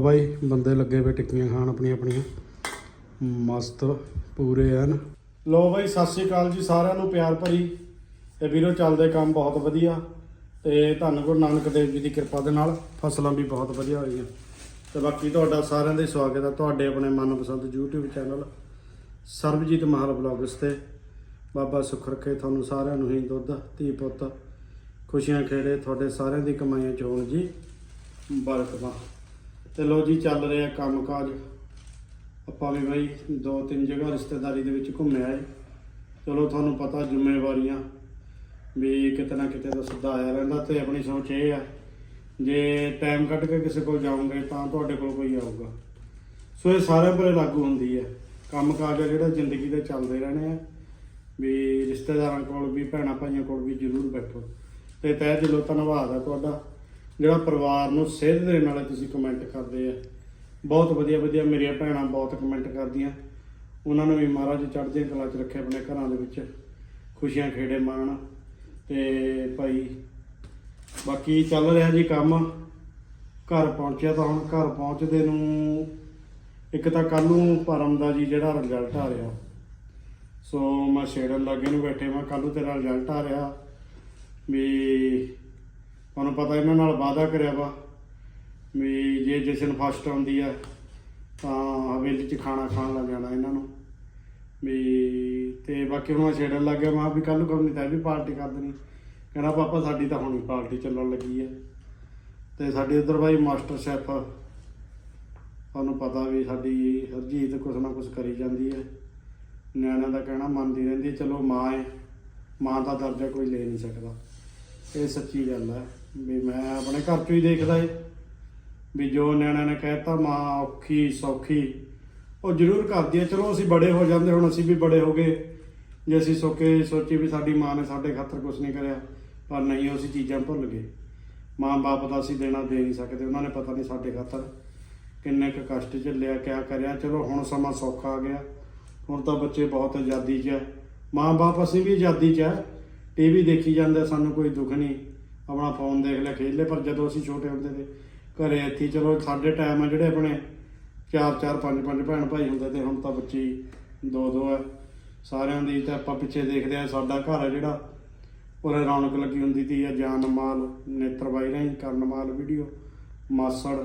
ਬਾਈ, ਬੰਦੇ ਲੱਗੇ ਵੇ ਟਿੱਕੀਆਂ ਖਾਣ ਆਪਣੀਆਂ ਆਪਣੀਆਂ। ਮਸਤ, ਪੂਰੇ ਐਨ। ਲੋ ਬਾਈ, ਸਤਿ ਸ਼੍ਰੀ ਅਕਾਲ ਜੀ ਸਾਰਿਆਂ ਨੂੰ, ਪਿਆਰ ਭਰੀ। ਤੇ ਵੀਰੋ, ਚੱਲਦੇ ਕੰਮ ਬਹੁਤ ਵਧੀਆ। ਤੇ ਧੰਨ ਗੁਰੂ ਨਾਨਕ ਦੇਵ ਜੀ ਦੀ ਕਿਰਪਾ ਦੇ ਨਾਲ ਫਸਲਾਂ ਵੀ ਬਹੁਤ ਵਧੀਆ ਹੋਈਆਂ। ਤੇ ਬਾਕੀ ਤੁਹਾਡਾ ਸਾਰਿਆਂ ਦਾ ਹੀ ਸਵਾਗਤ ਹੈ ਤੁਹਾਡੇ ਆਪਣੇ ਮਨਪਸੰਦ YouTube channel Sarabjit Mahal blogs ਤੇ। ਬਾਬਾ ਸੁੱਖ ਰੱਖੇ ਤੁਹਾਨੂੰ ਸਾਰਿਆਂ ਨੂੰ ਹੀ, ਦੁੱਧ, ਧੀ ਪੁੱਤ, ਖੁਸ਼ੀਆਂ ਖੇੜੇ ਤੁਹਾਡੇ ਸਾਰਿਆਂ ਦੀ ਕਮਾਈਆਂ ਚ ਹੋਣ ਜੀ। ਬਰਕਤਾਂ ਤੇ ਲੋ ਜੀ, ਚੱਲ ਰਿਹਾ ਕੰਮ ਕਾਜ ਆਪਾਂ ਵੀ ਬਾਈ ਦੋ ਤਿੰਨ ਜਗ੍ਹਾ ਰਿਸ਼ਤੇਦਾਰੀ ਦੇ ਵਿੱਚ ਘੁੰਮੇ ਆਏ। ਚਲੋ, ਤੁਹਾਨੂੰ ਪਤਾ ਜ਼ਿੰਮੇਵਾਰੀਆਂ ਵੀ ਕਿਤੇ ਨਾ ਕਿਤੇ ਦਾ ਸੱਦਾ ਆਇਆ ਰਹਿੰਦਾ। ਤੇ ਆਪਣੀ ਸੋਚ ਇਹ ਆ, ਜੇ ਟਾਈਮ ਕੱਢ ਕੇ ਕਿਸੇ ਕੋਲ ਜਾਓਗੇ ਤਾਂ ਤੁਹਾਡੇ ਕੋਲ ਕੋਈ ਆਊਗਾ। ਸੋ ਇਹ ਸਾਰਿਆਂ ਪਰ ਲਾਗੂ ਹੁੰਦੀ ਹੈ ਕੰਮ ਕਾਜ ਆ ਜਿਹੜਾ ਜ਼ਿੰਦਗੀ ਦੇ ਚੱਲਦੇ ਰਹਿਣੇ ਆ। ਵੀ ਰਿਸ਼ਤੇਦਾਰਾਂ ਕੋਲ ਵੀ, ਭੈਣਾਂ ਭਾਈਆਂ ਕੋਲ ਵੀ ਜ਼ਰੂਰ ਬੈਠੋ। ਤੇ ਤਹਿ ਦਿਲੋਂ ਧੰਨਵਾਦ ਹੈ ਤੁਹਾਡਾ। ਜਿਹੜਾ ਪਰਿਵਾਰ ਨੂੰ ਸੇਧ ਦੇਣ ਵਾਲੇ ਤੁਸੀਂ ਕਮੈਂਟ ਕਰਦੇ ਆ। ਬਹੁਤ ਵਧੀਆ ਵਧੀਆ ਮੇਰੀਆਂ ਭੈਣਾਂ ਬਹੁਤ ਕਮੈਂਟ ਕਰਦੀਆਂ। ਉਹਨਾਂ ਨੂੰ ਵੀ ਮਹਾਰਾਜ ਚੜ੍ਹਦੀਆਂ ਕਲਾ 'ਚ ਰੱਖੇ ਆਪਣੇ ਘਰਾਂ ਦੇ ਵਿੱਚ। ਖੁਸ਼ੀਆਂ ਖੇੜੇ ਮਾਣ। ਤੇ ਭਾਈ, ਬਾਕੀ ਚੱਲ ਰਿਹਾ ਜੀ ਕੰਮ। ਘਰ ਪਹੁੰਚਿਆ ਤਾਂ ਹੁਣ, ਘਰ ਪਹੁੰਚਦੇ ਨੂੰ ਇੱਕ ਤਾਂ ਕੱਲ ਨੂੰ ਭਰਮ ਦਾ ਜੀ ਜਿਹੜਾ ਰਿਜ਼ਲਟ ਆ ਰਿਹਾ। ਸੋ ਮੈਂ ਛੇੜਨ ਲੱਗੇ ਨੂੰ ਬੈਠੇ ਮੈਂ ਕੱਲ ਨੂੰ ਤੇਰਾ ਰਿਜ਼ਲਟ ਆ ਰਿਹਾ ਵੀ ਤੁਹਾਨੂੰ ਪਤਾ ਇਹਨਾਂ ਨਾਲ ਵਾਅਦਾ ਕਰਿਆ ਵਾ ਵੀ ਜੇ ਜਸ਼ਨ ਫਸਟ ਆਉਂਦੀ ਆ, ਤਾਂ ਹਵੇਲੀ 'ਚ ਖਾਣਾ ਖਾਣ ਲੱਗ ਜਾਣਾ ਇਹਨਾਂ ਨੂੰ। ਵੀ ਤੇ ਬਾਕੀ ਹੁਣ ਮੈਂ ਛੇੜਨ ਲੱਗ ਗਿਆ, ਮਾਂ ਵੀ ਕੱਲ ਨੂੰ ਕਰਨੀ ਤਾਂ ਇਹ ਵੀ ਪਾਰਟੀ ਕਰ ਦੇਣੀ। ਕਹਿੰਦਾ, ਪਾਪਾ, ਸਾਡੀ ਤਾਂ ਹੁਣੀ ਪਾਰਟੀ ਚੱਲਣ ਲੱਗੀ ਹੈ ਤੇ ਸਾਡੇ ਉਧਰ ਬਾਈ ਮਾਸਟਰ ਸ਼ੈਫ, ਤੁਹਾਨੂੰ ਪਤਾ ਵੀ ਸਾਡੀ ਹਰਜੀਤ ਕੁਛ ਨਾ ਕੁਛ ਕਰੀ ਜਾਂਦੀ ਹੈ ਨਿਆਣਿਆਂ ਦਾ ਕਹਿਣਾ ਮੰਨਦੀ ਰਹਿੰਦੀ ਚਲੋ ਮਾਂ ਹੈ ਮਾਂ ਦਾ ਦਰਜਾ ਕੋਈ ਲੈ ਨਹੀਂ ਸਕਦਾ। ਇਹ ਸੱਚੀ ਗੱਲ ਹੈ ਵੀ ਮੈਂ ਆਪਣੇ ਘਰ ਚੋਂ ਹੀ ਦੇਖਦਾ ਏ। ਵੀ ਜੋ ਨਿਆਣਿਆਂ ਨੇ ਕਹਿਤਾ, ਮਾਂ ਔਖੀ, ਸੌਖੀ, ਉਹ ਜ਼ਰੂਰ ਕਰਦੀ ਹੈ ਚਲੋ ਅਸੀਂ ਬੜੇ ਹੋ ਜਾਂਦੇ, ਹੁਣ ਅਸੀਂ ਵੀ ਬੜੇ ਹੋ ਗਏ। ਜੇ ਅਸੀਂ ਸੋਕੇ ਸੋਚੀ ਵੀ ਸਾਡੀ ਮਾਂ ਨੇ ਸਾਡੇ ਖਾਤਰ ਕੁਝ ਨਹੀਂ ਕਰਿਆ, ਪਰ ਨਹੀਂ, ਉਹ ਅਸੀਂ ਚੀਜ਼ਾਂ ਭੁੱਲ ਗਏ। ਮਾਂ ਬਾਪ ਦਾ ਅਸੀਂ ਦੇਣਾ ਦੇ ਨਹੀਂ ਸਕਦੇ, ਉਹਨਾਂ ਨੇ ਪਤਾ ਨਹੀਂ ਸਾਡੇ ਖਾਤਰ ਕਿੰਨੇ ਕੁ ਕਸ਼ਟ ਝੱਲਿਆ, ਕਿਆ ਕਰਿਆ। ਚਲੋ, ਹੁਣ ਸਮਾਂ ਸੌਖਾ ਆ ਗਿਆ। ਹੁਣ ਤਾਂ ਬੱਚੇ ਬਹੁਤ ਆਜ਼ਾਦੀ 'ਚ ਹੈ ਮਾਂ ਬਾਪ ਅਸੀਂ ਵੀ ਆਜ਼ਾਦੀ 'ਚ ਹੈ ਟੀਵੀ ਦੇਖੀ ਜਾਂਦੇ ਸਾਨੂੰ ਕੋਈ ਦੁੱਖ ਨਹੀਂ। ਆਪਣਾ ਫੋਨ ਦੇਖ ਲੈ ਖੇਡ ਲੈ ਪਰ ਜਦੋਂ ਅਸੀਂ ਛੋਟੇ ਹੁੰਦੇ ਤੇ ਘਰੇ ਇੱਥੇ ਚਲੋ ਸਾਡੇ ਟਾਈਮ ਆ ਜਿਹੜੇ ਆਪਣੇ ਚਾਰ ਚਾਰ, ਪੰਜ ਪੰਜ ਭੈਣ ਭਾਈ ਹੁੰਦੇ ਤੇ ਹੁਣ ਤਾਂ ਬੱਚੇ ਦੋ ਦੋ ਹੈ ਸਾਰਿਆਂ ਦੀ ਤਾਂ ਆਪਾਂ ਪਿੱਛੇ ਦੇਖਦੇ ਆ, ਸਾਡਾ ਘਰ ਹੈ ਜਿਹੜਾ, ਉਰੇ ਰੌਣਕ ਲੱਗੀ ਹੁੰਦੀ ਤੀ ਆ, ਜਾਨ ਮਾਲ, ਨੇਤਰ ਬਾਈ ਰਾਹੀਂ, ਕਰਨ ਮਾਲ ਵੀਡੀਓ ਮਾਸੜ,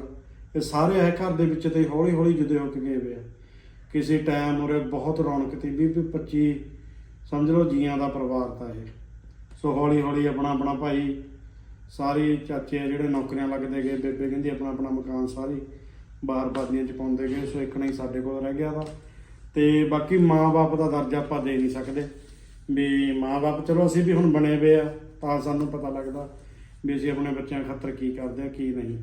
ਇਹ ਸਾਰੇ ਇਹ ਘਰ ਦੇ ਵਿੱਚ ਤੇ ਹੌਲੀ ਹੌਲੀ ਜੁਦੇ ਹੋ ਕੇ ਗਏ ਵੇ ਆ। ਕਿਸੇ ਟਾਈਮ ਉਰੇ ਬਹੁਤ ਰੌਣਕ ਤੀ 20 25 ਸਮਝ ਲਓ ਜੀਆਂ ਦਾ ਪਰਿਵਾਰ ਤਾਂ ਇਹ। ਸੋ ਹੌਲੀ ਹੌਲੀ ਆਪਣਾ ਆਪਣਾ ਭਾਈ ਸਾਰੇ ਚਾਚੇ ਆ ਜਿਹੜੇ ਨੌਕਰੀਆਂ ਲੱਗਦੇ ਗਏ, ਬੇਬੇ ਕਹਿੰਦੀ ਆਪਣਾ ਆਪਣਾ ਮਕਾਨ ਸਾਰੀ ਬਾਹਰ ਬਾਦੀਆਂ ਚ ਪਾਉਂਦੇ ਗਏ, ਸੋ ਇੱਕ ਨਹੀਂ ਸਾਡੇ ਕੋਲ ਰਹਿ ਗਿਆ ਵਾ। ਤੇ ਬਾਕੀ ਮਾਂ-ਬਾਪ ਦਾ ਦਰਜਾ ਆਪਾਂ ਦੇ ਨਹੀਂ ਸਕਦੇ। ਵੀ ਮਾਂ-ਬਾਪ ਚਲੋ ਅਸੀਂ ਵੀ ਹੁਣ ਬਣੇ ਵੇ ਆ, ਤਾਂ ਸਾਨੂੰ ਪਤਾ ਲੱਗਦਾ ਵੀ ਅਸੀਂ ਆਪਣੇ ਬੱਚਿਆਂ ਖਾਤਰ ਕੀ ਕਰਦੇ ਆ, ਕੀ ਨਹੀਂ।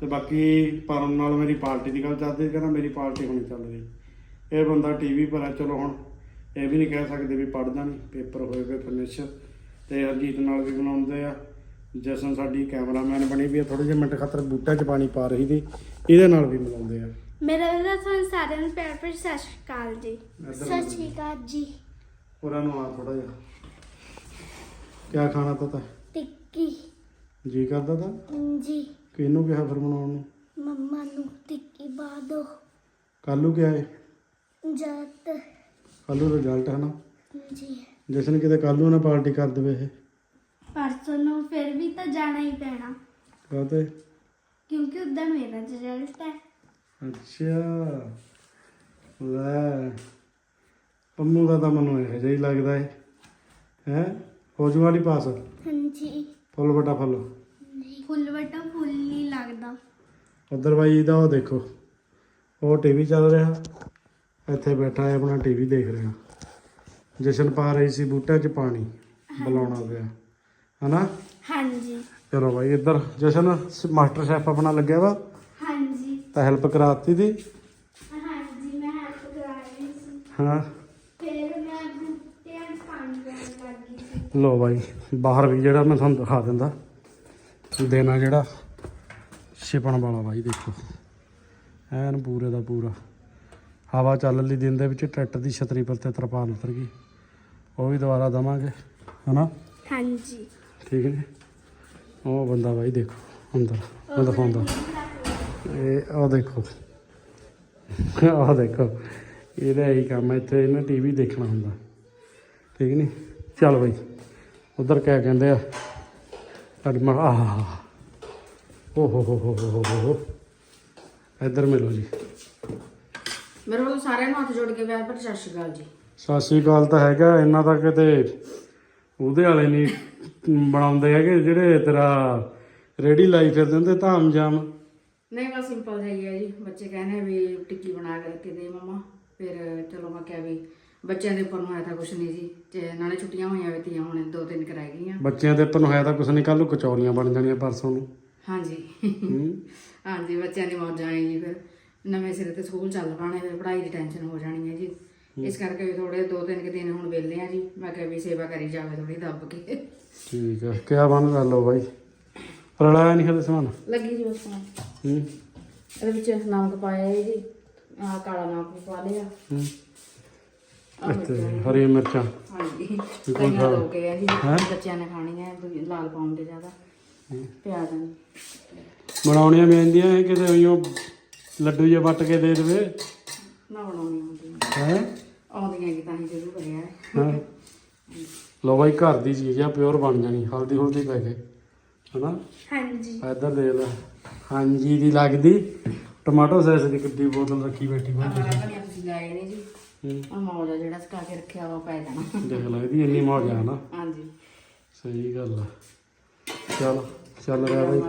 ਤੇ ਬਾਕੀ ਪਰਮ ਨਾਲ ਮੇਰੀ ਪਾਰਟੀ ਦੀ ਗੱਲ ਚੱਲਦੀ, ਕਹਿੰਦਾ ਮੇਰੀ ਪਾਰਟੀ ਹੁਣ ਚੱਲ ਰਹੀ। ਇਹ ਬੰਦਾ ਟੀਵੀ ਪਰ ਆ, ਚਲੋ ਹੁਣ ਇਹ ਵੀ ਨਹੀਂ ਕਹਿ ਸਕਦੇ ਵੀ ਪੜਦਾ ਨਹੀਂ, ਪੇਪਰ ਹੋਏ ਵੇ ਫਿਨਿਸ਼ ਤੇ ਹਰਜੀਤ ਨਾਲ ਵੀ ਬਣਾਉਂਦੇ ਆ। ਜਸਨ ਸਾਡੀ ਕੈਮਰਾਮੈਨ ਬਣੀ ਵੀ ਆ ਥੋੜੇ ਜਿਹੇ ਮਿੰਟ ਖਾਤਰ ਬੂਟਾ 'ਚ ਪਾਣੀ ਪਾ ਰਹੀ ਦੀ ਇਹਦੇ ਨਾਲ ਵੀ ਮਿਲਾਉਂਦੇ ਆ। ਮੇਰਾ ਵੀਰਾ ਤੁਹਾਨੂੰ ਸਾਰਿਆਂ ਨੂੰ ਪਿਆਰ ਭਰੀ ਸਤਿ ਸ਼੍ਰੀ ਅਕਾਲ ਜੀ। ਇੱਧਰ ਸਤਿ ਸ਼੍ਰੀ ਅਕਾਲ ਜੀ। ਉਹਨਾਂ ਨੂੰ ਆ ਥੋੜਾ ਜਿਹਾ। ਕਿਆ ਖਾਣਾ ਤਾਂ ਤਾ ਟਿੱਕੀ। ਜੀ ਕਰਦਾ ਤਾਂ? ਜੀ ਕਿਹਨੂੰ ਕਿਹਾ ਫਿਰ ਬਣਾਉਣ ਨੂੰ? ਮੰਮਾ ਨੂੰ ਟਿੱਕੀ ਪਾ ਦੋ। ਕੱਲੂ ਕਿਹਾ ਏ ਜਤ ਕੱਲੂ ਰਿਜ਼ਲਟ ਹੈ ਨਾ। ਜੀ ਜਸ਼ਨ ਕਿਤੇ ਕੱਲੂ ਨਾ ਪਾਰਟੀ ਕਰ ਦੇਵੇ ਇਹ। ਪਰਸੋਂ ਨੂੰ ਫਿਰ ਵੀ ਤਾਂ ਜਾਣਾ ਹੀ ਪੈਣਾ। ਕਾਹਤੇ ਕਿਉਂਕਿ ਉਦੋਂ ਮੇਰਾ ਰਿਜ਼ਲਟ ਹੈ। ਅੱਛਾ। ਲੈ। ਪੰਮੂ ਦਾ ਤਾਂ ਮੈਨੂੰ ਇਹੋ ਜਿਹਾ ਹੀ ਲੱਗਦਾ ਏ। ਹੈ? ਫੌਜ ਵਾਲੀ ਪਾਸ ਹਾਂਜੀ। ਫੁੱਲ ਵੱਡਾ ਫੁੱਲ। ਫੁੱਲ ਵਟਾ ਫੁੱਲ ਨਹੀਂ ਲੱਗਦਾ। ਉਧਰ ਬਾਈ ਦਾ ਉਹ ਦੇਖੋ। ਉਹ ਟੀਵੀ ਚੱਲ ਰਿਹਾ। ਇੱਥੇ ਬੈਠਾ ਹੈ ਆਪਣਾ ਟੀਵੀ ਦੇਖ ਰਿਹਾ। ਜਸ਼ਨ ਪਾ ਰਹੀ ਸੀ ਬੂਟਿਆਂ 'ਚ ਪਾਣੀ। ਬੁਲਾਉਣਾ ਪਿਆ। ਹਨਾ? ਹਾਂਜੀ। ਚਲੋ ਬਾਈ ਇੱਧਰ ਜਸ਼ਨ ਮਾਸਟਰ ਸ਼ੈਫ ਆਪਣਾ ਲੱਗਿਆ ਵਾ। ਹਾਂਜੀ। ਤਾਂ ਹੈਲਪ ਕਰਾਤੀ ਦੀ। ਹਾਂਜੀ ਮੈਂ ਹੈਲਪ ਕਰਾ ਰਹੀ ਸੀ। ਹਾਂ। ਫਿਰ ਮੈਂ ਬੂਟਿਆਂ ਨੂੰ ਪਾਣੀ ਦੇਣ ਲੱਗ ਗਈ ਸੀ। ਲੋ ਬਾਈ ਬਾਹਰ ਵੀ ਜਿਹੜਾ ਮੈਂ ਤੁਹਾਨੂੰ ਦਿਖਾ ਦਿੰਦਾ। ਦੇਣਾ ਜਿਹੜਾ ਛਿਪਣ ਵਾਲਾ ਬਾਈ ਦੇਖੋ। ਐਨ ਪੂਰੇ ਦਾ ਪੂਰਾ। ਹਵਾ ਚੱਲਣ ਲਈ ਦਿਨ ਦੇ ਵਿੱਚ ਟਰੈਕਟਰ ਦੀ ਛਤਰੀ ਪਰ ਤੇ ਤਰਪਾਲ ਉਤਰ ਗਈ। ਉਹ ਵੀ ਦੁਬਾਰਾ ਦਵਾਂਗੇ ਹਨਾ? ਹਾਂਜੀ। ਠੀਕ ਨੇ? ਉਹ ਬੰਦਾ ਬਾਈ ਦੇਖੋ ਅੰਦਰ ਮੈਂ ਦਿਖਾਉਂਦਾ ਇਹ ਆਹ ਦੇਖੋ। ਆਹ ਦੇਖੋ ਇਹਦਾ ਇਹੀ ਕੰਮ ਹੈ ਇੱਥੇ ਇਹਨੇ ਟੀਵੀ ਦੇਖਣਾ ਹੁੰਦਾ। ਠੀਕ ਨਹੀਂ ਚੱਲ ਬਈ ਉਧਰ ਕਿਆ ਕਹਿੰਦੇ ਆ? ਸਾਡੀ ਮਾਂ ਆਹ ਓ ਹੋ ਹੋ ਹੋ ਹੋ ਹੋ ਹੋ ਹੋ। ਇੱਧਰ ਮਿਲੋ ਜੀ। ਮੇਰੇ ਵੱਲੋਂ ਸਾਰਿਆਂ ਨੂੰ ਹੱਥ ਜੋੜ ਕੇ ਪਿਆਰ ਭਰੀ ਸਤਿ ਸ਼੍ਰੀ ਅਕਾਲ ਜੀ। ਸਤਿ ਸ਼੍ਰੀ ਅਕਾਲ ਤਾਂ ਹੈਗਾ ਇਹਨਾਂ ਦਾ ਕਿਤੇ ਉਹਦੇ ਵਾਲੇ ਨਹੀਂ ਬਣਾਉਂਦੇ ਹੈਗੇ ਜਿਹੜੇ ਤੇਰਾ ਰੇੜੀ ਲਾਈ ਫਿਰਦੇ ਹੁੰਦੇ ਧਾਮ ਜਾਮ ਨਹੀਂ ਬਸ ਸਿੰਪਲ ਜਿਹੀ ਹੈ ਜੀ। ਬੱਚੇ ਕਹਿੰਦੇ ਵੀ ਟਿੱਕੀ ਬਣਾ ਕੇ ਦੇ ਮਮਾ। ਫਿਰ ਚਲੋ ਮੈਂ ਕਿਹਾ ਵੀ ਬੱਚਿਆਂ ਦੇ ਉੱਪਰ ਨੂੰ ਆਇਆ ਤਾਂ ਕੁਛ ਨਹੀਂ ਜੀ। ਤੇ ਨਾਲੇ ਛੁੱਟੀਆਂ ਹੋਈਆਂ ਵੀ ਤੀਆਂ ਹੁਣ ਦੋ ਤਿੰਨ ਕਰਾਈ ਗਈਆਂ। ਬੱਚਿਆਂ ਦੇ ਉੱਪਰ ਨੂੰ ਹੋਇਆ ਤਾਂ ਕੁਛ ਨਹੀਂ ਕੱਲ ਨੂੰ ਕਚੌਰੀਆਂ ਬਣ ਜਾਣੀਆਂ ਪਰਸੋਂ ਨੂੰ। ਹਾਂਜੀ। ਹੂੰ। ਹਾਂਜੀ ਬੱਚਿਆਂ ਦੀ ਮੌਜਾਂ ਹੈ ਜੀ ਫਿਰ। ਨਵੇਂ ਸਿਰੇ ਤੇ ਸਕੂਲ ਚੱਲ ਪਾਣੇ ਫਿਰ ਪੜ੍ਹਾਈ ਦੀ ਟੈਨਸ਼ਨ ਹੋ ਜਾਣੀ ਹੈ ਜੀ। ਇਸ ਕਰਕੇ ਵੀ ਥੋੜੇ ਦੋ ਤਿੰਨ ਕੁ ਦਿਨ ਹੁਣ ਵਿਹਲੇ ਆ ਜੀ। ਮੈਂ ਕਿਹਾ ਵੀ ਸੇਵਾ ਕਰੀ ਜਾਵੇ ਥੋੜੀ ਦੱਬ ਕੇ। ਠੀਕ ਆ ਕਿਆ ਬਣ ਲਓ ਬਾਈ? ਰਲਾਇਆ ਨਹੀਂ ਹਲੇ ਸਮਾਨ? ਲੱਗੀ ਜੀ ਬਸ ਹੁਣ। ਹੂੰ। ਇਹਦੇ ਵਿੱਚ ਨਮਕ ਪਾਇਆ ਹੈ ਜੀ ਆਹ ਕਾਲਾ ਨਮਕ ਵੀ ਪਾ ਲਿਆ। ਹੂੰ। ਮਿਰਚਾਂ। ਹਰੀ ਮਿਰਚਾਂ। ਹਾਂਜੀ। ਬਿਲਕੁਲ ਕਈਆਂ ਹੈ ਜੀ ਹੈਂ? ਬੱਚਿਆਂ ਨੇ ਖਾਣੀਆਂ ਦੂਜੀ ਲਾਲ ਪਾਉਂਦੇ ਜ਼ਿਆਦਾ। ਪਿਆਜ਼ ਨਹੀਂ ਬਣਾਉਣੀਆਂ ਪੈਂਦੀਆਂ ਇਹ ਕਿਤੇ ਉਈਓ ਲੱਡੂ ਜੇ ਵੱਟ ਕੇ ਦੇ ਦੇਵੇ। ਨਾ ਬਣਾਉਣੀ ਹੁੰਦੀ ਹੈ? ਆਉਂਦੀਆਂ ਕਿ ਤਾਂ ਹੀ ਜ਼ਰੂਰ ਕਰਿਆ ਹਾਂ। ਲੋ ਬਾਈ ਘਰ ਦੀ ਚੀਜ਼ ਆ ਪਿਓਰ ਬਣ ਜਾਣੀ ਹਲਦੀ ਹੁਲਦੀ ਪੈ ਕੇ ਹਨਾ? ਹਾਂਜੀ। ਇੱਧਰ ਦੇ ਲੈ। ਹਾਂਜੀ ਦੀ ਲੱਗਦੀ। ਟਮਾਟੋ ਸੌਸ ਦੀ ਕਿੱਡੀ ਬੋਤਲ ਰੱਖੀ ਬੈਠੀ ਬੰਦ ਬੜਾ ਬਣਿਆ ਤੁਸੀਂ ਲਾਏ ਨੇ ਜੀ। ਹੂੰ। ਆ ਮੌਜਾ ਜਿਹੜਾ ਸੁਕਾ ਕੇ ਰੱਖਿਆ ਵਾ ਉਹ ਪੈ ਜਾਣਾ। ਦੇਖ ਲੈ ਇਹਦੀ ਇੰਨੀ ਮੌਜ ਆ ਨਾ ਹਾਂਜੀ। ਸਹੀ ਗੱਲ ਆ। ਚੱਲ ਚੱਲ ਰਿਹਾ ਬਾਈ।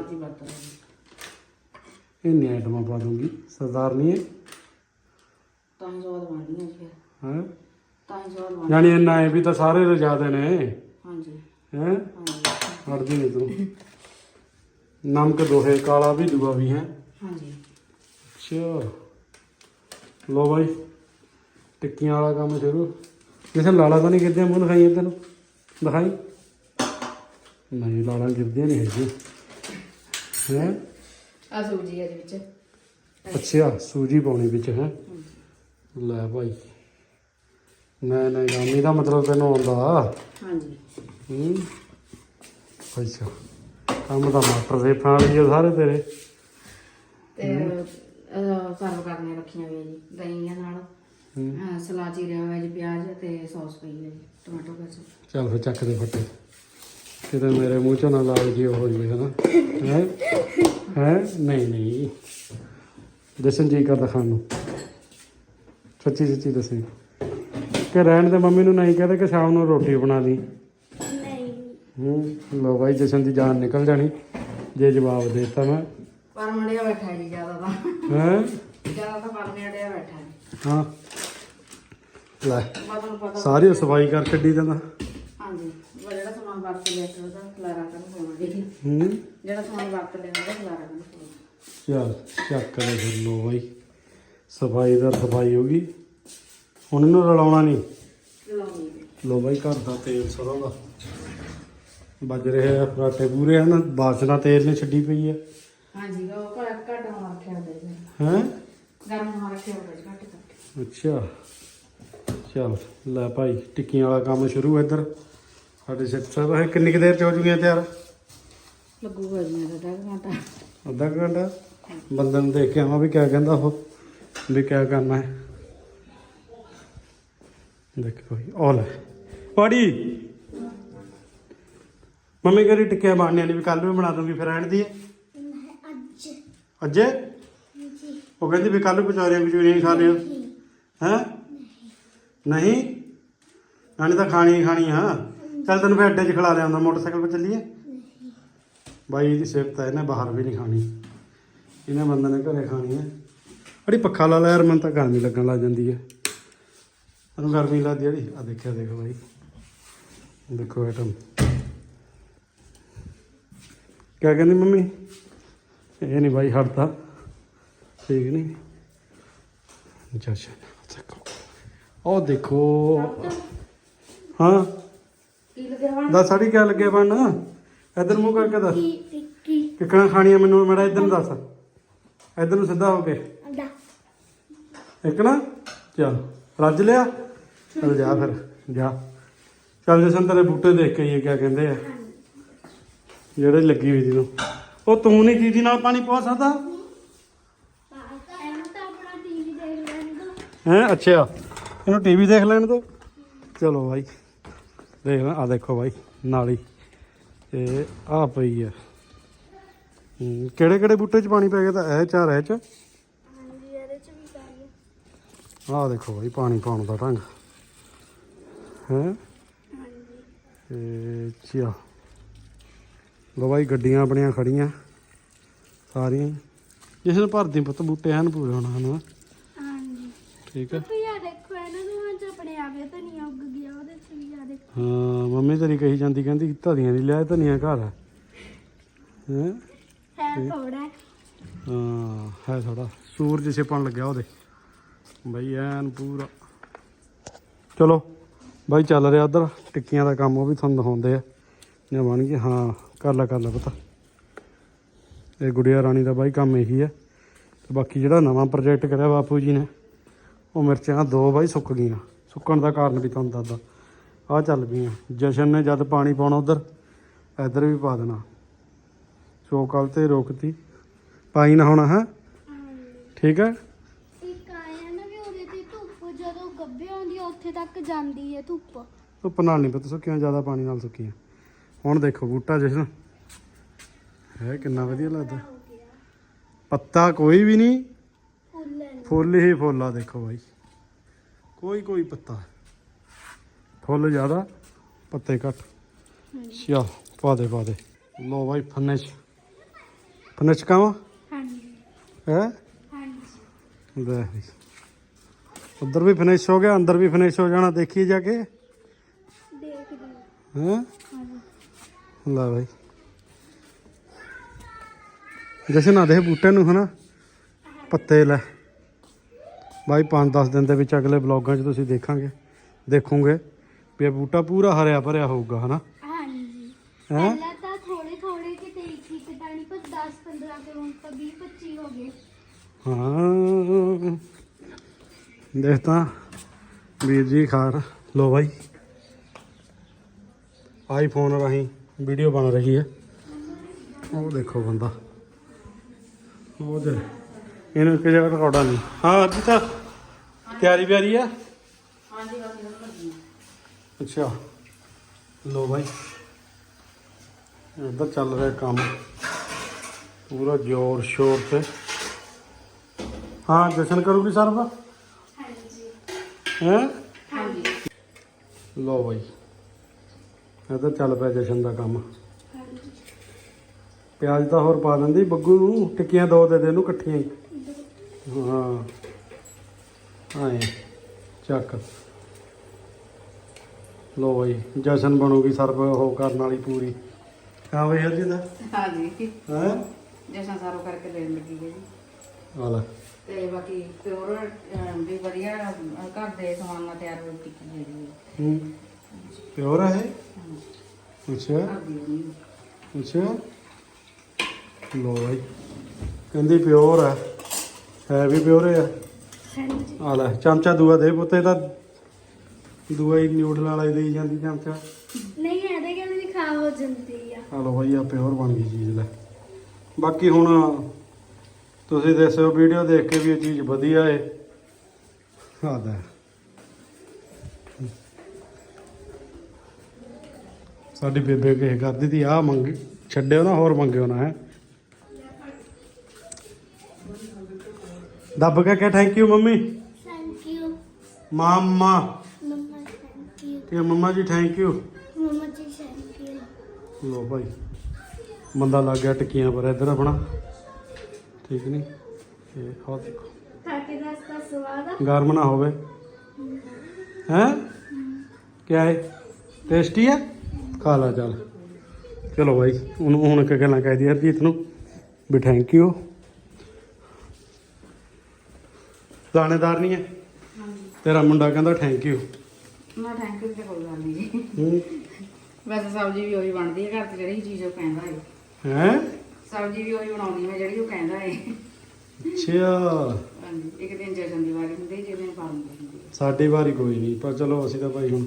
ਇੰਨੀ ਆਈਟਮਾਂ ਪਾ ਦੂੰਗੀ। ਸਰਦਾਰਨੀ ਹੈ? ਤਾਂ ਹੀ ਸਵਾਦ ਬਣਦੀ ਹੈ ਜੀ। ਫਿਰ ਹੈ? ਤਾਂ ਹੀ ਬਣ ਇੰਨਾ ਹੈ ਵੀ ਤਾਂ ਸਾਰੇ ਰਜਾਦੇ ਨੇ। ਹਾਂਜੀ। ਹੈ? ਹਾਂਜੀ ਹਟਦੀ ਨਹੀਂ ਤੂੰ। ਨਮਕ ਦੋਹੇ ਕਾਲਾ ਵੀ ਦੂਆ ਵੀ ਹੈ। ਹਾਂਜੀ। ਅੱਛਾ। ਲੋ ਬਾਈ ਟਿੱਕੀਆਂ ਵਾਲਾ ਕੰਮ ਸ਼ੁਰੂ। ਕਿਸੇ ਲਾਲਾ ਤਾਂ ਨਹੀਂ ਗਿਰਦੇ ਮੂੰਹ ਦਿਖਾਈ ਤੈਨੂੰ। ਦਿਖਾਈ? ਨਹੀਂ ਲਾਲਾ ਗਿਰਦੀਆਂ ਨਹੀਂ ਹੈਗੀ। ਹੈ? ਆ ਸੂਜੀ ਜੀ ਵਿੱਚ। ਅੱਛਾ ਸੂਜੀ ਪਾਉਣੀ ਵਿੱਚ ਹੈ। ਲੈ ਭਾਈ ਨਹੀਂ ਨਹੀਂ ਗਾਮੀ ਦਾ ਮਤਲਬ ਤੈਨੂੰ ਆਉਂਦਾ। ਹਾਂਜੀ। ਹੂੰ। ਅੱਛਾ। ਕੰਮ ਤਾਂ ਮਾਸਟਰ ਦੇ ਫਾਲੀ ਆ ਸਾਰੇ ਤੇਰੇ। ਤੇ ਸਰਵ ਕਰਨੇ ਰੱਖੀਆਂ ਹੋਈਆਂ ਜੀ ਦਹੀਂਆਂ ਨਾਲ। ਹੂੰ। ਸਲਾਦ ਚੀਰਿਆ ਹੋਇਆ ਜੀ ਪਿਆਜ਼ ਤੇ ਸੌਸ ਪਈ ਹੈ ਜੀ ਟਮਾਟੋ ਕੈਚਪ ਚੱਲ ਫਿਰ ਚੱਕ ਦੇ ਫੱਟੇ। ਕਿਤੇ ਮੇਰੇ ਮੂੰਹ ਚੋਂ ਨਾ ਲਾਲ ਜੀ ਹੋ ਜਵੇ ਹਨਾ? ਹੈ? ਹੈ? ਨਹੀਂ ਨਹੀਂ। ਦਸਨ ਜੀ ਕਰਦਾ ਖਾਣ ਨੂੰ। ਸੱਚੀ ਸੱਚੀ ਦੱਸੀ। ਕਿ ਰਹਿਣ ਦੇ ਮੰਮੀ ਨੂੰ ਨਹੀਂ ਕਹਦੇ ਕਿ ਸ਼ਾਮ ਨੂੰ ਰੋਟੀ ਬਣਾ ਲਈ। ਨਹੀਂ। ਹੂੰ ਲੋ ਭਾਈ ਜਸ਼ਨ ਦੀ ਜਾਨ ਨਿਕਲ ਜਾਣੀ। ਜੇ ਜਵਾਬ ਦੇਤਾ ਮੈਂ। ਪਰ ਮੜਿਆ ਬੈਠਾ ਜੀ ਜ਼ਿਆਦਾ ਤਾਂ। ਹੈ? ਜ਼ਿਆਦਾ ਤਾਂ ਪਰ ਮੜਿਆ ਬੈਠਾ ਜੀ ਹਾਂ। ਲੈ ਮੈਂ ਤੁਹਾਨੂੰ ਪਤਾ ਸਾਰੀ ਸਫ਼ਾਈ ਕਰ ਛੱਡੀ ਦਿੰਦਾ ਹਾਂਜੀ ਉਹ ਜਿਹੜਾ ਸਮਾਨ ਵਰਤ ਲਿਆ ਸੀ ਉਹਦਾ ਖਲਾਰਾ ਕਰਨ ਪਾਉਣਾ। ਜੀ ਹੂੰ। ਜਿਹੜਾ ਸਮਾਨ ਵਰਤ ਲਿਆ ਉਹਦਾ ਖਲਾਰਾ ਕਰਨ ਪਾਉਣਾ। ਚੱਲ ਚੱਕ ਲੈ ਫਿਰ ਲੋ ਬਾਈ। ਸਫ਼ਾਈ ਦਾ ਸਫ਼ਾਈ ਹੋ ਗਈ। ਹੁਣ ਇਹਨੂੰ ਰਲਾਉਣਾ ਨਹੀਂ। ਲੋ ਬਾਈ ਘਰ ਦਾ ਤੇਲ ਸਰੋਂ ਦਾ ਵੱਜ ਰਿਹਾ ਆ ਪਰਾਟੇ ਪੂਰੇ ਹਨ? ਬਾਸਨਾ ਤੇਲ ਨੇ ਛੱਡੀ ਪਈ ਹੈ ਹਾਂਜੀ ਉਹ ਘੱਟ ਘੱਟ ਹੋਣਾ ਰੱਖਿਆ ਹੁੰਦਾ ਜੀ ਹੈ? ਗਰਮ ਹੋਣਾ ਘੱਟ ਅੱਛਾ। ਚੱਲ ਲੈ ਭਾਈ ਟਿੱਕੀਆਂ ਵਾਲਾ ਕੰਮ ਸ਼ੁਰੂ ਇੱਧਰ। ਸਾਡੇ ਸਿੱਖ ਸਾਹਿਬ ਹੈ ਕਿੰਨੀ ਕੁ ਦੇਰ ਚ ਹੋ ਜੂਗੀਆਂ ਤਿਆਰ? ਲੱਗੂਗਾ ਜੀ ਤਾਂ ਘੰਟਾ। ਅੱਧਾ ਘੰਟਾ? ਬੰਦੇ ਨੂੰ ਦੇਖ ਕੇ ਆਵਾਂ ਵੀ ਕਿਆ ਕਹਿੰਦਾ ਉਹ ਵੀ ਕਿਆ ਕਰਨਾ ਹੈ। ਦੇਖ ਉਹ ਲੈ। ਪੜੀ। ਮੰਮੀ ਕਰੀ ਟਿੱਕੀਆਂ ਬਣਨੇ ਨਹੀਂ ਵੀ ਕੱਲ ਵੀ ਬਣਾ ਦੂੰਗੀ, ਫਿਰ ਰਹਿਣ ਦੀ ਹੈ। ਅੱਜ? ਜੀ ਉਹ ਕਹਿੰਦੀ ਵੀ ਕੱਲ ਕਚੌਰੀਆਂ ਕਚੌਰੀਆਂ ਹੀ ਖਾ ਲਿਓ। ਹੈ? ਨਹੀਂ? ਨਾਲੇ ਤਾਂ ਖਾਣੀ ਖਾਣੀ ਆ ਚੱਲ ਤੈਨੂੰ ਫਿਰ ਅੱਡੇ 'ਚ ਖਿਲਾ ਲਿਆਉਂਦਾ, ਮੋਟਰਸਾਈਕਲ 'ਤੇ ਚੱਲੀਏ। ਬਾਈ ਇਹਦੀ ਸਿਫਤ ਹੈ ਇਹਨੇ ਬਾਹਰ ਵੀ ਨਹੀਂ ਖਾਣੀ। ਇਹਨੇ ਬੰਦੇ ਨੇ ਘਰੇ ਖਾਣੀ ਹੈ। ਅੜੀ ਪੱਖਾ ਲਾ ਲੈ ਯਾਰ, ਮੈਨੂੰ ਤਾਂ ਗਰਮੀ ਲੱਗਣ ਲੱਗ ਜਾਂਦੀ ਹੈ। ਤੈਨੂੰ ਗਰਮੀ ਲੱਗਦੀ ਜਿਹੜੀ। ਆ ਦੇਖਿਆ ਦੇਖ ਬਾਈ। ਦੇਖੋ ਆਈਟਮ ਕਿਆ ਕਹਿੰਦੀ ਮੰਮੀ? ਇਹ ਨਹੀਂ ਬਾਈ ਹਟਦਾ। ਠੀਕ ਨਹੀਂ ਦੇਖੋ ਉਹ ਦੇਖੋ। ਹਾਂ। ਕੀ ਲੱਗਿਆ ਵਾ ਦੱਸ ਸਾਡੀ ਕਿਆ ਲੱਗਿਆ ਬਣ ਇਧਰ ਮੂੰਹ ਕਰਕੇ ਦੱਸ। ਕਿੱਕਣਾ ਖਾਣੀ ਆ ਮੈਨੂੰ ਮੇਰਾ ਇਧਰ ਨੂੰ ਦੱਸ। ਇਧਰ ਨੂੰ ਸਿੱਧਾ ਹੋ ਕੇ। ਇੱਕ ਨਾ? ਚੱਲ। ਰੱਜ ਲਿਆ? ਚਲ ਜਾ ਫਿਰ ਜਾ। ਚੱਲ ਜਸਨ ਤੇਰੇ ਬੂਟੇ ਦੇਖ ਕੇ ਹੀ ਕਿਆ ਕਹਿੰਦੇ ਆ। ਜਿਹੜੇ ਲੱਗੀ ਹੋਈ ਜਿਹਨੂੰ। ਉਹ ਤੂੰ ਨਹੀਂ ਦੀਦੀ ਨਾਲ ਪਾਣੀ ਪਾ ਸਕਦਾ? ਹੈ ਅੱਛਾ। ਇਹਨੂੰ ਟੀਵੀ ਦੇਖ ਲੈਣ ਦੋ? ਚਲੋ ਭਾਈ ਦੇਖ ਆ ਦੇਖੋ ਭਾਈ ਨਾਲੀ। ਤੇ ਆ ਪਈ ਆ। ਕਿਹੜੇ ਕਿਹੜੇ ਬੂਟੇ 'ਚ ਪਾਣੀ ਪੈ ਗਿਆ ਤਾਂ ਇਹ ਚਾਰ ਇਹ 'ਚ? ਹਾਂਜੀ ਇਹਦੇ 'ਚ ਵੀ ਪੈ ਆ ਦੇਖੋ ਭਾਈ ਪਾਣੀ ਪਾਉਣ ਦਾ ਢੰਗ। ਹੈ? ਹਾਂਜੀ ਤੇ ਚਿਆ। ਲੋ ਭਾਈ ਗੱਡੀਆਂ ਆਪਣੀਆਂ ਖੜੀਆਂ ਸਾਰੀਆਂ। ਜਿਸ ਨੂੰ ਭਰਦੀ ਪੁੱਤ ਬੂਟੇ ਹਨ ਪੂਰੇ ਹੋਣਾ ਹਨ? ਹਾਂਜੀ। ਠੀਕ ਹੈ ਤੁਸੀਂ ਆ ਦੇਖੋ ਇਹਨਾਂ ਨੂੰ ਅੱਜ ਆਪਣੇ ਆਪੇ ਧਨੀਆ ਉੱਗ ਗਿਆ ਉਹਦੇ ਚ ਵੀ ਆ ਦੇਖੋ। ਹਾਂ ਮੰਮੀ ਤੇਰੀ ਕਹੀ ਜਾਂਦੀ ਕਹਿੰਦੀ ਧਨੀਆਂ ਨਹੀਂ ਲਿਆ ਧਨੀਆਂ ਘਰ ਹੈ? ਹੈਂ? ਹੈ ਥੋੜਾ ਹਾਂ ਹੈ ਥੋੜਾ ਸੂਰਜ ਛਿਪਣ ਲੱਗਿਆ ਉਹਦੇ। ਬਈ ਐਨ ਪੂਰਾ। ਚਲੋ। ਬਾਈ ਚੱਲ ਰਿਹਾ ਉਧਰ ਟਿੱਕੀਆਂ ਦਾ ਕੰਮ ਉਹ ਵੀ ਤੁਹਾਨੂੰ ਦਿਖਾਉਂਦੇ ਆ। ਜੇ ਬਣ ਗਈ ਹਾਂ ਕਰ ਲੈ ਕਰ ਲੈ ਪਤਾ। ਇਹ ਗੁੜੀਆ ਰਾਣੀ ਦਾ ਬਾਈ ਕੰਮ ਇਹੀ ਹੈ ਤੇ ਬਾਕੀ ਜਿਹੜਾ ਨਵਾਂ ਪ੍ਰੋਜੈਕਟ ਕਰਿਆ ਬਾਪੂ ਜੀ ਨੇ ਉਹ ਮਿਰਚਾਂ ਦੋ ਬਾਈ ਸੁੱਕ ਗਈਆਂ। ਸੁੱਕਣ ਦਾ ਕਾਰਨ ਵੀ ਤੁਹਾਨੂੰ ਦੱਸਦਾ। ਆ ਚੱਲ ਪਈਆਂ। ਜਸ਼ਨ ਨੇ ਜਦ ਪਾਣੀ ਪਾਉਣਾ ਉਧਰ ਇੱਧਰ ਵੀ ਪਾ ਦੇਣਾ। ਸੋ ਕੱਲ ਤੇ ਰੋਕਤੀ। ਪਾਈ ਨਾ ਹੋਣਾ ਹੈ? ਠੀਕ ਹੈ ਇੱਕ ਆਇਆ ਨਾ ਵੀ ਉਹਦੇ ਤੇ ਧੁੱਪ ਜਦੋਂ ਗੱਭੇ ਆਉਂਦੀ ਆ ਉੱਥੇ ਤੱਕ ਜਾਂਦੀ ਹੈ ਧੁੱਪ। ਧੁੱਪ ਨਾਲ ਨਹੀਂ ਪਤਾ ਸੁੱਕੀਆਂ ਜ਼ਿਆਦਾ ਪਾਣੀ ਨਾਲ ਸੁੱਕੀਆਂ। ਹੁਣ ਦੇਖੋ ਬੂਟਾ ਜਸ਼ਨ ਹੈ ਕਿੰਨਾ ਵਧੀਆ ਲੱਗਦਾ। ਪੱਤਾ ਕੋਈ ਵੀ ਨਹੀਂ। ਫੁੱਲ ਹੈ। ਫੁੱਲ ਹੀ ਫੁੱਲ ਆ ਦੇਖੋ ਬਾਈ। ਕੋਈ ਕੋਈ ਪੱਤਾ। ਫੁੱਲ ਜ਼ਿਆਦਾ ਪੱਤੇ ਘੱਟ। ਚਲ ਪਾ ਦੇ ਪਾ ਦੇ। ਲੋ ਬਾਈ ਫਨਿਸ਼। ਫਨਿਸ਼ ਕਾਵਾ ਹਾਂਜੀ। ਹੈ? ਹਾਂਜੀ। ਲੈ ਬਈ। ਉਧਰ ਵੀ ਫਿਨਿਸ਼ ਹੋ ਗਿਆ ਅੰਦਰ ਵੀ ਫਿਨਿਸ਼ ਹੋ ਜਾਣਾ ਦੇਖੀਏ ਜਾ ਕੇ। ਦੇਖਦੀ ਹੈ? ਲੈ ਬਾਈ। ਜਸ਼ਨ ਆ ਦੇ ਬੂਟੇ ਨੂੰ ਹਨਾ? ਪੱਤੇ ਲੈ। ਬਾਈ 5-10 ਦਿਨ ਦੇ ਵਿੱਚ ਅਗਲੇ ਬਲੌਗਾਂ 'ਚ ਤੁਸੀਂ ਦੇਖਾਂਗੇ ਦੇਖੋਗੇ ਵੀ ਇਹ ਬੂਟਾ ਪੂਰਾ ਹਰਿਆ ਭਰਿਆ ਹੋਊਗਾ ਹਨਾ? ਹਾਂਜੀ। ਹੈ? ਪਹਿਲਾਂ ਤਾਂ ਥੋੜੇ ਥੋੜੇ ਕਿਤੇ ਇੱਕ ਇੱਕ ਟਾਣੀ ਪਰ 10 15 ਤੇ ਹੁਣ ਤਾਂ 20 25 ਹੋ ਗਏ। ਹਾਂ। ਦੇਖ ਤਾਂ ਵੀਰ ਜੀ ਖਾਰ ਲੋ ਬਾਈ। ਆਈਫੋਨ ਰਾਹੀਂ ਵੀਡੀਓ ਬਣ ਰਹੀ ਹੈ। ਉਹ ਦੇਖੋ ਬੰਦਾ। ਉਹ ਦੇ ਇਹਨੂੰ ਕਿ ਜਗ੍ਹਾ ਰਿਕਾਰਡਾ ਨਹੀਂ। ਹਾਂ ਅੱਜ ਤਾਂ ਤਿਆਰੀ ਬਿਆਰੀ ਆ? ਹਾਂਜੀ ਅੱਛਾ। ਲੋ ਬਾਈ। ਇੱਧਰ ਚੱਲ ਰਿਹਾ ਕੰਮ। ਪੂਰਾ ਜ਼ੋਰ ਸ਼ੋਰ ਤੇ। ਹਾਂ ਜਸ਼ਨ ਕਰੂਗੀ ਹਾਂਜੀ ਹੈ? ਹਾਂਜੀ। ਲੋ ਬਾਈ ਇੱਧਰ ਚੱਲ ਪਿਆ ਜਸ਼ਨ ਦਾ ਕੰਮ। ਪਿਆਜ਼ ਤਾਂ ਹੋਰ ਪਾ ਦਿੰਦੀ ਬੱਗੂ ਨੂੰ ਟਿੱਕੀਆਂ ਦੋ ਦੇ ਦੇ ਇਹਨੂੰ ਇਕੱਠੀਆਂ ਹੀ। ਹਾਂ। ਆਏ ਚੱਕ। ਲੋ ਬਾਈ ਜਸ਼ਨ ਬਣੂਗੀ ਸਰਵ ਉਹ ਕਰਨ ਵਾਲੀ ਪੂਰੀ। ਹਾਂ ਬਈ ਹਰਜੀਤ ਹਾਂਜੀ। ਹੈ? ਜਸ਼ਨ ਸਾਰੋ ਕਰਕੇ ਦੇਣ ਲੱਗੀ ਹੈ ਜੀ। ਆ ਲੈ। ਤੇ ਬਾਕੀ ਪਿਓਰ ਵੀ ਵਧੀਆ ਅਹ, ਘਰ ਦੇ ਸਮਾਨ ਨਾਲ ਤਿਆਰ ਹੋਈ ਟਿੱਕੀ ਹੈ ਜੀ। ਹੂੰ। ਪਿਓਰ ਹੈ ਹਾਂਜੀ। ਅੱਛਾ। ਘਰ ਦੀ ਬਣੀ। ਅੱਛਾ। ਲੋ ਬਾਈ ਕਹਿੰਦੀ ਪਿਓਰ ਹੈ ਹੈ ਵੀ ਪਿਓਰ ਹੈ ਹਾਂਜੀ। ਆ ਲੈ ਚਮਚਾ ਦੂਆ ਦੇ ਪੁੱਤੇ ਤਾਂ ਦੂਆ ਹੀ ਨਿਊਡਲ ਵਾਲਾ ਹੀ ਦੇਈ ਜਾਂਦੀ ਚਮਚਾ। ਨਹੀਂ ਇਹਦੇ ਕਹਿੰਦੇ ਵੀ ਖਾ ਹੋ ਜਾਂਦੀ ਆ। ਆ ਲੋ ਬਾਈ ਆ ਪਿਓਰ ਬਣ ਗਈ ਚੀਜ਼ ਲੈ। ਬਾਕੀ ਹੁਣ ਤੁਸੀਂ ਦੱਸਿਓ ਵੀਡੀਓ ਦੇਖ ਕੇ ਵੀ ਇਹ ਚੀਜ਼ ਵਧੀਆ ਏ। ਆਦਾ ਸਾਡੀ ਬੇਬੇ ਕਹੇ ਕਰਦੀ ਤੀ ਆ ਮੰਗ ਛੱਡਿਓ ਨਾ ਹੋਰ ਮੰਗਿਓ ਨਾ ਹੈ। ਦੱਬ ਕੇ ਕਹ thank you mummy. Thank you ਮਾਮਾ। ਮੰਮਾ ਥੈਂਕ ਯੂ ਤੇ ਮੰਮਾ ਜੀ ਥੈਂਕ ਯੂ ਮੰਮਾ ਜੀ ਥੈਂਕ ਯੂ ਲੋ ਭਾਈ ਬੰਦਾ ਲੱਗ ਗਿਆ ਟਿੱਕੀਆਂ ਪਰ ਇੱਧਰ ਆਪਣਾ। ਠੀਕ ਨਹੀਂ ਇਹ ਹੋ ਦੇਖੋ ਖਾ ਕੇ ਸਵਾਦ ਆ। ਗਰਮ ਨਾ ਹੋਵੇ। ਹੈ? ਕਿਆ ਹੈ ਟੇਸਟੀ ਹੈ ਖਾ ਲਾ ਚੱਲ। ਚਲੋ ਭਾਈ ਉਹਨੂੰ ਹੁਣ ਇੱਕ ਗੱਲਾਂ ਕਹਿ ਦੀ ਹਰਜੀਤ ਨੂੰ। ਵੀ ਥੈਂਕ ਯੂ ਦਾਣੇਦਾਰ ਨਹੀਂ ਹੈ? ਤੇਰਾ ਮੁੰਡਾ ਕਹਿੰਦਾ ਥੈਂਕ ਯੂ ਨਾ ਥੈਂਕ ਯੂ ਤੇ ਕੋਈ ਗੱਲ ਨਹੀਂ ਜੀ ਹੂੰ। ਵੈਸੇ ਸਬਜ਼ੀ ਵੀ ਉਹੀ ਬਣਦੀ ਹੈ ਘਰ 'ਚ ਜਿਹੜੀ ਚੀਜ਼ ਉਹ ਕਹਿੰਦਾ ਹੈ। ਹੈ? ਸਬਜ਼ੀ ਵੀ ਉਹੀ ਬਣਾਉਂਦੀ ਮੈਂ ਜਿਹੜੀ ਉਹ ਕਹਿੰਦਾ ਹੈ ਅੱਛਾ। ਹਾਂਜੀ ਇੱਕ ਦਿਨ ਜਸ਼ਨ ਦੀ ਵਾਰੀ ਹੁੰਦੀ ਜਿਹਦੇ ਦਿਨ ਪਾਲਣ ਦੀ ਹੁੰਦੀ। ਹੈ ਸਾਡੀ ਵਾਰੀ ਕੋਈ ਨਹੀਂ ਪਰ ਚਲੋ ਅਸੀਂ ਤਾਂ ਭਾਈ ਹੁਣ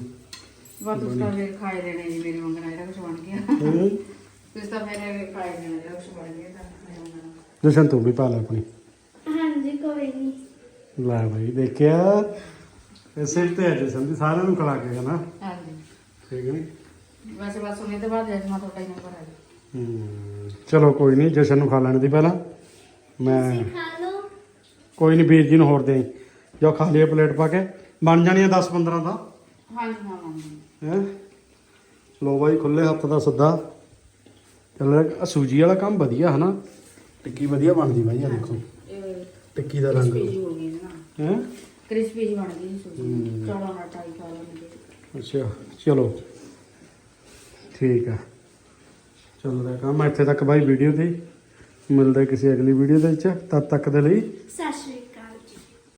ਬਸ ਤੁਸੀਂ ਤਾਂ ਫਿਰ ਖਾਏ ਲੈਣੇ ਜੀ ਮੇਰੇ ਮੰਗਣਾ ਜਿਹੜਾ ਕੁਝ ਬਣ ਗਿਆ। ਹੂੰ? ਤੁਸੀਂ ਤਾਂ ਫਿਰ ਖਾਏ ਲੈਣਾ ਜਿਹੜਾ ਕੁਝ ਬਣ ਗਿਆ ਤਾਂ ਮੇਰੇ ਮੰਗਣਾ ਜਸ਼ਨ ਤੂੰ ਵੀ ਪਾ ਲੈ ਆਪਣੀ। ਹਾਂਜੀ ਕੋਈ ਨਹੀਂ ਲੈ ਭਾਈ ਦੇਖਿਆ? ਇਸੇ ਤੇ ਅੱਜ ਸੰਦੀ ਸਾਰਿਆਂ ਨੂੰ ਖਿਲਾ ਕੇ ਨਾ ਹਾਂਜੀ। ਠੀਕ ਨਹੀਂ ਵੈਸੇ ਬਸ ਉਹਨੇ ਤੋਂ ਬਾਅਦ ਜੈਸਮਾ ਤੁਹਾਡਾ ਹੀ ਨੰਬਰ ਆ ਗਿਆ ਹੂੰ ਚਲੋ ਕੋਈ ਨਹੀਂ ਜਸ਼ਨ ਨੂੰ ਖਾ ਲੈਣ ਦੀ ਪਹਿਲਾਂ। ਮੈਂ ਤੁਸੀਂ ਖਾ ਲਓ। ਕੋਈ ਨਹੀਂ ਵੀਰ ਜੀ ਨੂੰ ਹੋਰ ਦੇ ਜੋ ਖਾ ਲਿਆ ਪਲੇਟ ਪਾ ਕੇ। ਬਣ ਜਾਣੀਆਂ 10 15 ਤਾਂ। ਹਾਂਜੀ ਹਾਂ ਹੈ? ਲੋ ਬਾਈ ਖੁੱਲੇ ਹੱਥ ਦਾ ਸੱਦਾ। ਚੱਲ ਸੂਜੀ ਵਾਲਾ ਕੰਮ ਵਧੀਆ ਹਨਾ? ਟਿੱਕੀ ਵਧੀਆ ਬਣਦੀ ਬਾਈ ਆ ਦੇਖੋ। ਟਿੱਕੀ ਦਾ ਰੰਗ ਹੋ ਕ੍ਰਿਸਪੀ ਜੀ ਬਣ ਗਈ ਸੂਜੀ। ਚੌਲਾਂ ਨਾਲ ਟਾਈ ਅੱਛਾ ਚਲੋ। ਠੀਕ ਆ। ਚੱਲਦਾ ਕੰਮ। ਇੱਥੇ ਤੱਕ ਬਾਈ ਵੀਡੀਓ ਤੇ ਮਿਲਦਾ ਕਿਸੇ ਅਗਲੀ ਵੀਡੀਓ ਦੇ ਵਿੱਚ। ਤਦ ਤੱਕ ਦੇ ਲਈ ਸਤਿ ਸ਼੍ਰੀ